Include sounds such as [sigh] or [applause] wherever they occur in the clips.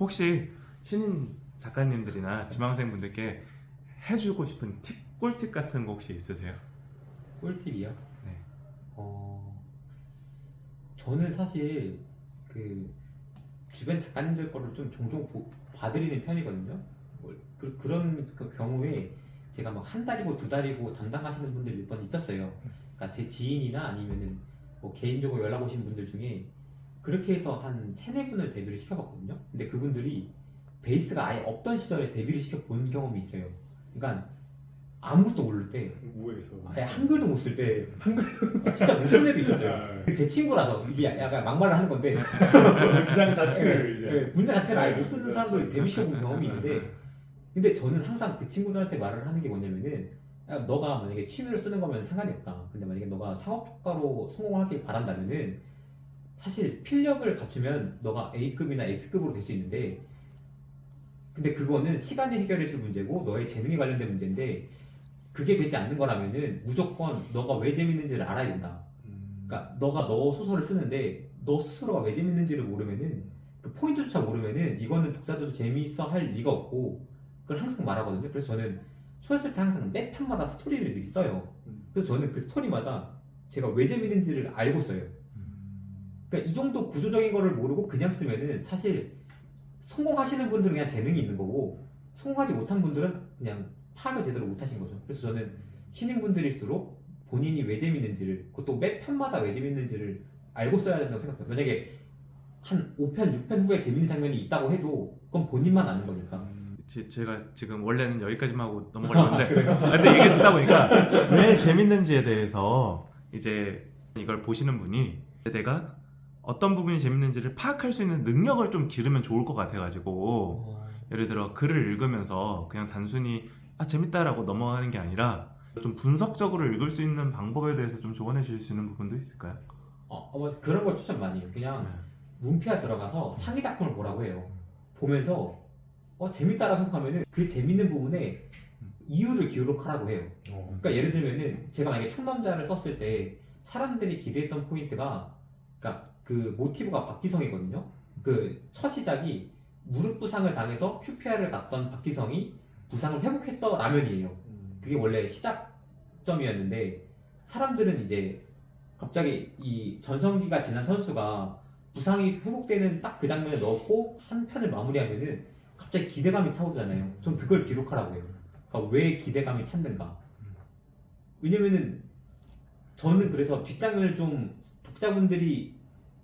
혹시 신인 작가님들이나 지망생분들께 해주고 싶은 팁, 꿀팁 같은 거 혹시 있으세요? 꿀팁이요? 네. 어, 저는 사실 그 주변 작가님들 거를 좀 종종 보- 봐드리는 편이거든요. 뭐 그, 그런 그 경우에 제가 막 한 달이고 두 달이고 담당하시는 분들이 몇번 있었어요. 그러니까 제 지인이나 아니면은 뭐 개인적으로 연락 오신 분들 중에 그렇게 해서 한 세네 분을 데뷔를 시켜봤거든요. 근데 그분들이 베이스가 아예 없던 시절에 데뷔를 시켜본 경험이 있어요. 그러니까 아무것도 모를 때 무에서 아예 한글도 못 쓸 때 한글 [laughs] 진짜 못 쓰는 애도 있었어요. 제 친구라서 이게 약간 막말을 하는 건데 문장 [laughs] 자체를 이제 네, 문제 자체를 아예 못 쓰는 문자 사람들 자체를. 데뷔시켜본 경험이 있는데 근데 저는 항상 그 친구들한테 말을 하는 게 뭐냐면은 야, 너가 만약에 취미로 쓰는 거면 상관이 없다. 근데 만약에 너가 상업 효과로 성공하길 바란다면은 사실 필력을 갖추면 너가 A급이나 S급으로 될 수 있는데 근데 그거는 시간이 해결해 줄 문제고 너의 재능에 관련된 문제인데 그게 되지 않는 거라면은 무조건 너가 왜 재밌는지를 알아야 된다. 음, 그러니까 너가 너 소설을 쓰는데 너 스스로가 왜 재밌는지를 모르면은 그 포인트조차 모르면은 이거는 독자들도 재미있어 할 리가 없고 그걸 항상 말하거든요. 그래서 저는 소설 쓸 때 항상 매 편마다 스토리를 미리 써요. 음. 그래서 저는 그 스토리마다 제가 왜 재밌는지를 알고 써요. 그러니까 이 정도 구조적인 거를 모르고 그냥 쓰면은 사실 성공하시는 분들은 그냥 재능이 있는 거고 성공하지 못한 분들은 그냥 파악을 제대로 못 하신 거죠. 그래서 저는 신인분들일수록 본인이 왜 재밌는지를 그것도 매 편마다 왜 재밌는지를 알고 써야 된다고 생각해요. 만약에 한 5편, 6편 후에 재밌는 장면이 있다고 해도 그건 본인만 아는 거니까. 제, 제가 지금 원래는 여기까지만 하고 넘어가려고 했는데 아, [laughs] 근데 얘기 듣다 보니까 [laughs] 왜 재밌는지에 대해서 이제 이걸 보시는 분이 내가 어떤 부분이 재밌는지를 파악할 수 있는 능력을 좀 기르면 좋을 것 같아가지고 예를 들어 글을 읽으면서 그냥 단순히 아 재밌다라고 넘어가는 게 아니라 좀 분석적으로 읽을 수 있는 방법에 대해서 좀 조언해 주실 수 있는 부분도 있을까요? 어, 어, 그런 걸 추천 많이 해요. 그냥 문피아 들어가서 상위 작품을 보라고 해요. 보면서 어, 재밌다라고 생각하면은 그 재밌는 부분에 이유를 기록하라고 해요. 어. 그러니까 예를 들면은 제가 만약에 충남자를 썼을 때 사람들이 기대했던 포인트가 그러니까 그 모티브가 박기성이거든요. 그 첫 시작이 무릎 부상을 당해서 QPR을 받던 박기성이 부상을 회복했더라면이에요. 음. 그게 원래 시작점이었는데 사람들은 이제 갑자기 이 전성기가 지난 선수가 부상이 회복되는 딱 그 장면을 넣었고 한 편을 마무리하면은 갑자기 기대감이 차오르잖아요. 전 그걸 기록하라고 해요. 그러니까 왜 기대감이 찼는가? 왜냐면은 저는 그래서 뒷장면을 좀 독자분들이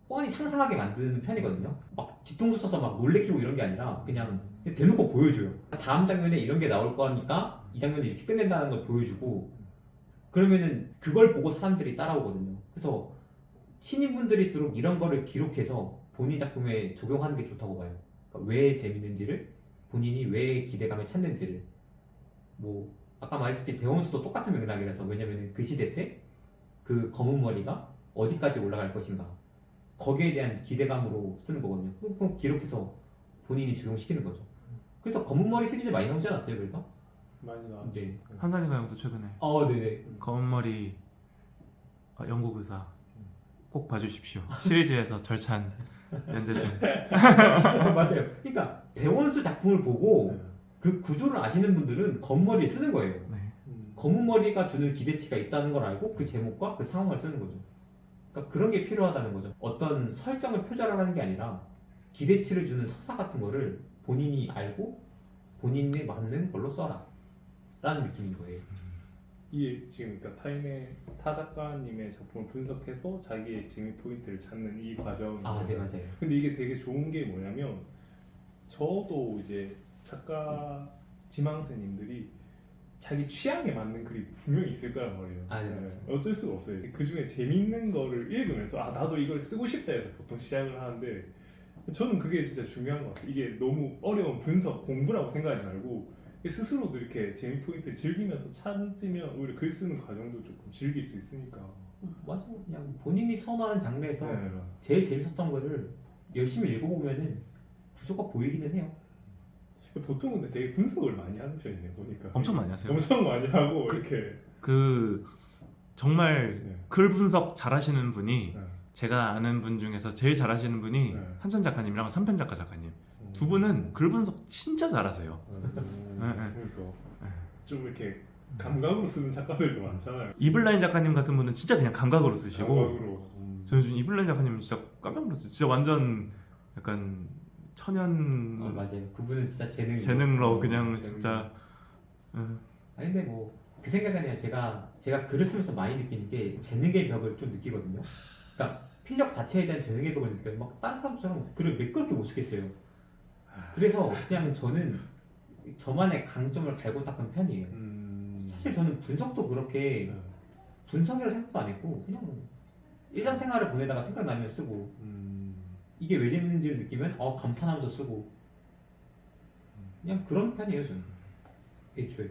뻔히 상상하게 만드는 편이거든요. 막 뒤통수 쳐서 막 놀래키고 이런 게 아니라 그냥 대놓고 보여줘요. 다음 장면에 이런 게 나올 거니까 이 장면을 이렇게 끝낸다는 걸 보여주고 그러면은 그걸 보고 사람들이 따라오거든요. 그래서 신인분들일수록 이런 거를 기록해서 본인 작품에 적용하는 게 좋다고 봐요. 그러니까 왜 재밌는지를 본인이 왜 기대감을 찾는지를 뭐 아까 말했듯이 대원수도 똑같은 맥락이라서 왜냐면은 그 시대 때 그 검은 머리가 어디까지 올라갈 것인가 거기에 대한 기대감으로 쓰는 거거든요. 그럼 기록해서 본인이 적용시키는 거죠. 그래서 검은 머리 시리즈 많이 나오지 않았어요? 그래서? 많이 나왔죠. 네. 한산이가 형도 최근에 어, 네네. 검은 머리 어, 영국 의사 꼭 봐주십시오 [laughs] 시리즈에서 절찬 연재 중 [laughs] 맞아요. 그러니까 대원수 작품을 보고 네. 그 구조를 아시는 분들은 검은 머리 쓰는 거예요. 네. 음. 검은 머리가 주는 기대치가 있다는 걸 알고 그 제목과 그 상황을 쓰는 거죠. 그러니까 그런 게 필요하다는 거죠. 어떤 설정을 표절하는 게 아니라 기대치를 주는 서사 같은 거를 본인이 알고 본인에 맞는 걸로 써라. 라는 느낌인 거예요. 이게 지금 그러니까 타임의 타 작가님의 작품을 분석해서 자기의 재미 포인트를 찾는 이 과정. 아, 네, 맞아요. 근데 이게 되게 좋은 게 뭐냐면 저도 이제 작가 지망생님들이 자기 취향에 맞는 글이 분명히 있을 거란 말이에요. 아, 네, 맞아요. 어쩔 수가 없어요. 그 중에 재밌는 거를 읽으면서 아 나도 이걸 쓰고 싶다 해서 보통 시작을 하는데 저는 그게 진짜 중요한 것 같아요. 이게 너무 어려운 분석 공부라고 생각하지 말고 스스로도 이렇게 재미 포인트를 즐기면서 찾으면 오히려 글 쓰는 과정도 조금 즐길 수 있으니까. 맞아요. 그냥 본인이 선호하는 장르에서 네. 제일 재밌었던 거를 열심히 읽어보면은 구조가 보이기는 해요. 보통 근데 되게 분석을 많이 하는 편이네 보니까. 엄청 많이 하세요 엄청 많이 하고 이렇게. 그 정말 네. 글 분석 잘하시는 분이 네. 제가 아는 분 중에서 제일 잘하시는 분이 네. 산천 작가님이랑 삼편 작가 작가님 두 분은 글 분석 진짜 잘하세요. 음, 네, 네. 그러니까 네. 좀 이렇게 감각으로 쓰는 작가들도 많잖아요. 이블라인 작가님 같은 분은 진짜 그냥 감각으로 쓰시고 감각으로. 음. 저는 좀 이블라인 작가님 진짜 깜짝 놀랐어요. 진짜 완전 약간 천연 어, 맞아요. 그분은 진짜 재능. 재능로 그냥. 진짜 응. 아니 근데 뭐 그 생각은 해요. 제가 제가 글을 쓰면서 많이 느끼는 게 재능의 벽을 좀 느끼거든요. 그러니까 필력 자체에 대한 재능의 벽을 느껴요. 막 다른 사람처럼 글을 매끄럽게 못 쓰겠어요. 그래서 그냥 저는 저만의 강점을 갈고 닦은 편이에요. 음. 사실 저는 분석도 그렇게 네. 분석이라 생각도 안 했고 그냥 일상생활을 보내다가 생각나면 쓰고 음. 이게 왜 재밌는지를 느끼면 어 감탄하면서 쓰고 그냥 그런 편이에요 저는 애초에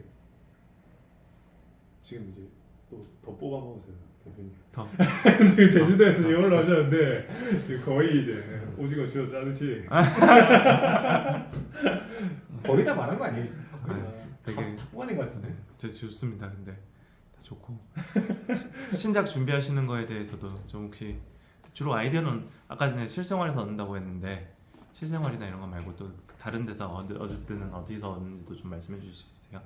지금 이제 또 더 뽑아 먹으세요 대표님. 더? [laughs] 지금 제주도에서 지금 올라오셨는데 지금 거의 이제 오징어 쥐어 짜듯이. [laughs] 거의 다 말한 거 아니에요? 네, 되게 다, 다 뽑아낸 것 같은데 저 좋습니다. 근데 다 좋고 시- 신작 준비하시는 거에 대해서도 좀 혹시 주로 아이디어는 아까 전에 실생활에서 얻는다고 했는데 실생활이나 이런 거 말고 또 다른 데서 얻, 얻을 때는 어디서 얻는지도 좀 말씀해 주실 수 있어요?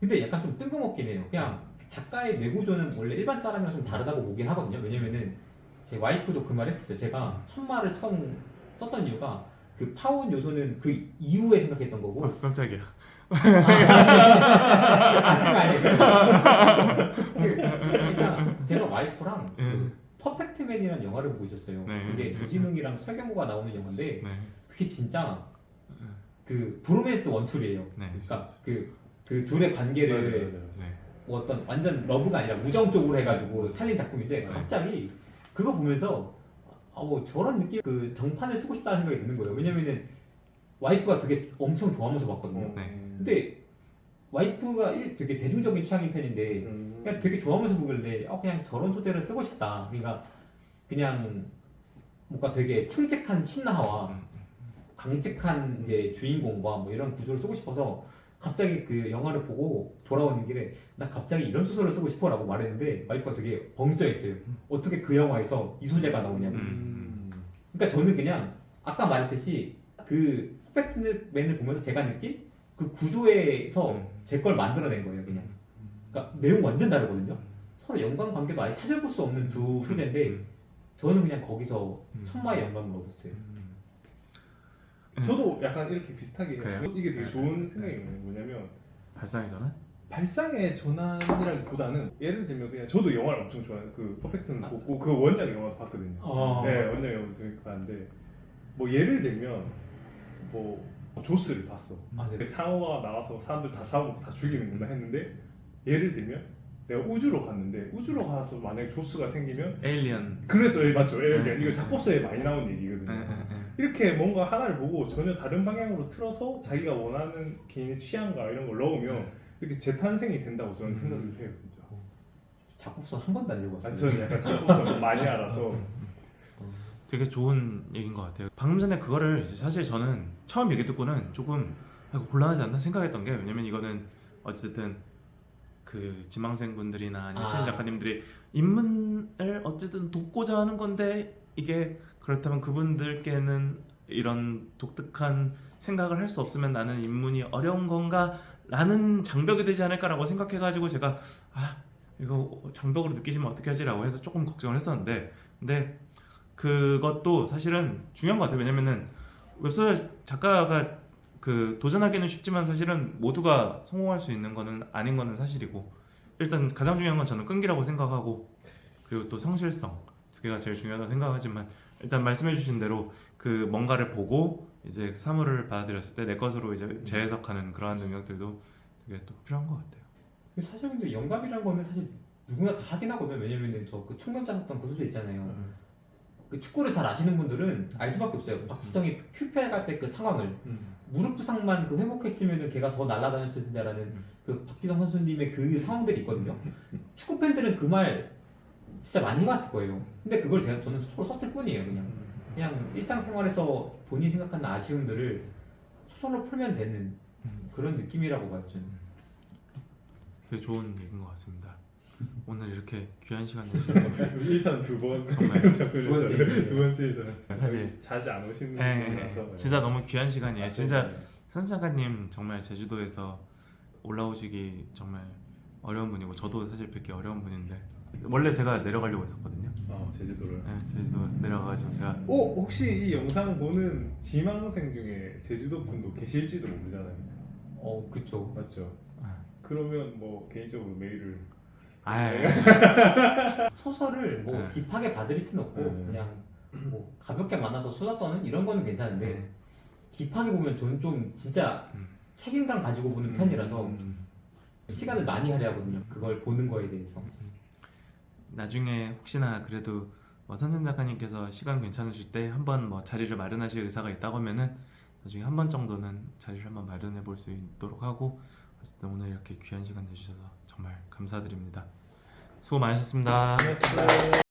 근데 약간 좀 뜬금없긴 해요 그냥 작가의 뇌구조는 원래 일반 사람이랑 좀 다르다고 보긴 하거든요 왜냐면은 제 와이프도 그 말 했었어요 제가 천마를 처음 썼던 이유가 그 파원 요소는 그 이후에 생각했던 거고 어, 깜짝이야. 아, 그거 아니에요. 그러니까 제가 와이프랑 예. 그 퍼펙트맨이라는 영화를 보고 있었어요. 네. 그게 조진웅이랑 설경구가 나오는 영화인데 네, 그게 진짜 그 브로맨스 원툴이에요. 네, 그러니까 그, 그 둘의 관계를 맞아요, 맞아요, 맞아요. 네. 뭐 어떤 완전 러브가 아니라 우정 쪽으로 해가지고 살린 작품인데 갑자기 그거 보면서 아, 뭐 저런 느낌 그 정판을 쓰고 싶다는 생각이 드는 거예요. 왜냐면은 와이프가 되게 엄청 좋아하면서 봤거든요. 네. 근데 와이프가 일- 되게 대중적인 취향인 편인데 음. 그냥 되게 좋아하면서 보길래 어 그냥 저런 소재를 쓰고 싶다. 그러니까 그냥 뭔가 되게 충직한 신하와 음, 강직한 이제 주인공과 뭐 이런 구조를 쓰고 싶어서 갑자기 그 영화를 보고 돌아오는 길에 나 갑자기 이런 소설을 쓰고 싶어라고 말했는데 와이프가 되게 벙쪄있어요. 어떻게 그 영화에서 이 소재가 나오냐고. 음. 그러니까 저는 그냥 아까 말했듯이 그 퍼펙트맨을 보면서 제가 느낀 그 구조에서 음. 제걸 만들어낸 거예요, 그냥. 그러니까 내용 완전 다르거든요. 서로 연관 관계도 아예 찾아볼 수 없는 두 소재인데 음. 저는 그냥 거기서 음. 천마의 영감을 얻었어요. 음. 저도 약간 이렇게 비슷하게. 그래요? 이게 되게 네. 좋은 생각인 거예요. 뭐냐면 발상의 전환? 발상의 전환이라기보다는 예를 들면 그냥 저도 영화를 엄청 좋아해요. 그 퍼펙트는 보고 그 원작 영화도 봤거든요. 어. 네, 원작 영화도 재밌게 봤는데 뭐 예를 들면 뭐 조스를 봤어. 아, 네. 그 상어가 나와서 사람들 다 잡아먹고 다 죽이는구나 했는데 예를 들면 내가 우주로 갔는데 우주로 가서 만약에 조스가 생기면 에일리언. 그래서 예, 맞죠. 예, 네. 이거 작법서에 많이 나온 얘기거든요. 네, 네, 네. 이렇게 뭔가 하나를 보고 전혀 다른 방향으로 틀어서 자기가 원하는 개인의 취향과 이런 걸 넣으면 이렇게 재탄생이 된다고 저는 생각을 해요, 진짜. 작품서 한 번도 안 읽어봤어요. 아, 저는 약간 작법서 [laughs] 많이 알아서 되게 좋은 얘기인 것 같아요. 방금 전에 그거를 이제 사실 저는 처음 얘기 듣고는 조금 아, 곤란하지 않나 생각했던 게 왜냐면 이거는 어쨌든 그 지망생 분들이나 아니면 아. 신인 작가님들이 입문을 어쨌든 돕고자 하는 건데 이게 그렇다면 그분들께는 이런 독특한 생각을 할 수 없으면 나는 입문이 어려운 건가 라는 장벽이 되지 않을까라고 생각해가지고 제가 아 이거 장벽으로 느끼시면 어떻게 하지라고 해서 조금 걱정을 했었는데 근데 그것도 사실은 중요한 것 같아요. 왜냐면은 웹소설 작가가 그 도전하기는 쉽지만 사실은 모두가 성공할 수 있는 거는 아닌 거는 사실이고 일단 가장 중요한 건 저는 끈기라고 생각하고 그리고 또 성실성 두 개가 제일 중요하다고 생각하지만 일단 말씀해주신 대로 그 뭔가를 보고 이제 사물을 받아들였을 때 내 것으로 이제 재해석하는 그러한 능력들도 되게 또 필요한 것 같아요. 사실 근데 영감이란 거는 사실 누구나 다 하긴 하거든요. 왜냐면은 저그 충남자 썼던 그 소재 있잖아요. 음. 그 축구를 잘 아시는 분들은 알 수밖에 없어요. 박지성이 큐페 갈때 그 상황을 음. 무릎 부상만 그 회복했으면은 걔가 더 날아다녔을 텐데라는 음. 그 박지성 선수님의 그 상황들이 있거든요. 축구 팬들은 그 말 진짜 많이 해봤을 거예요. 근데 그걸 제가 저는 소설로 썼을 뿐이에요. 그냥 그냥 일상생활에서 본인이 생각하는 아쉬움들을 소설로 풀면 되는 음. 그런 느낌이라고 봐요. 저는. 되게 좋은 얘기인 것 같습니다. 오늘 이렇게 귀한 시간 내주셔서 일산 두 번 정말 [laughs] 자꾸 두 번째 일이에요. 두 번째 일산 사실- 자주 안 오시는 예, 예, 분이라서 예. 진짜 너무 귀한 시간이에요. 진짜 맞습니다. 선장가님 정말 제주도에서 올라오시기 정말 어려운 분이고 저도 사실 뵙기 어려운 분인데 원래 제가 내려가려고 했었거든요. 어, 제주도를 네, 제주도 내려가가지고 제가 오 혹시 이 영상 보는 지망생 중에 제주도 분도 계실지도 모르잖아요 어 그쵸. 맞죠? 아, 그러면 뭐 개인적으로 메일을 아, [laughs] 소설을 뭐 네. 딥하게 받을 수는 없고 네. 그냥 뭐 가볍게 만나서 수다 떠는 이런 거는 괜찮은데 네. 딥하게 보면 저는 좀 진짜 음. 책임감 가지고 보는 편이라서 음. 시간을 많이 하려 하거든요. 그걸 보는 거에 대해서. 나중에 혹시나 그래도 뭐 선생 작가님께서 시간 괜찮으실 때 한번 뭐 자리를 마련하실 의사가 있다고 하면은 나중에 한 번 정도는 자리를 한번 마련해 볼 수 있도록 하고 어쨌든 오늘 이렇게 귀한 시간 내주셔서 정말 감사드립니다. 수고 많으셨습니다. 고맙습니다.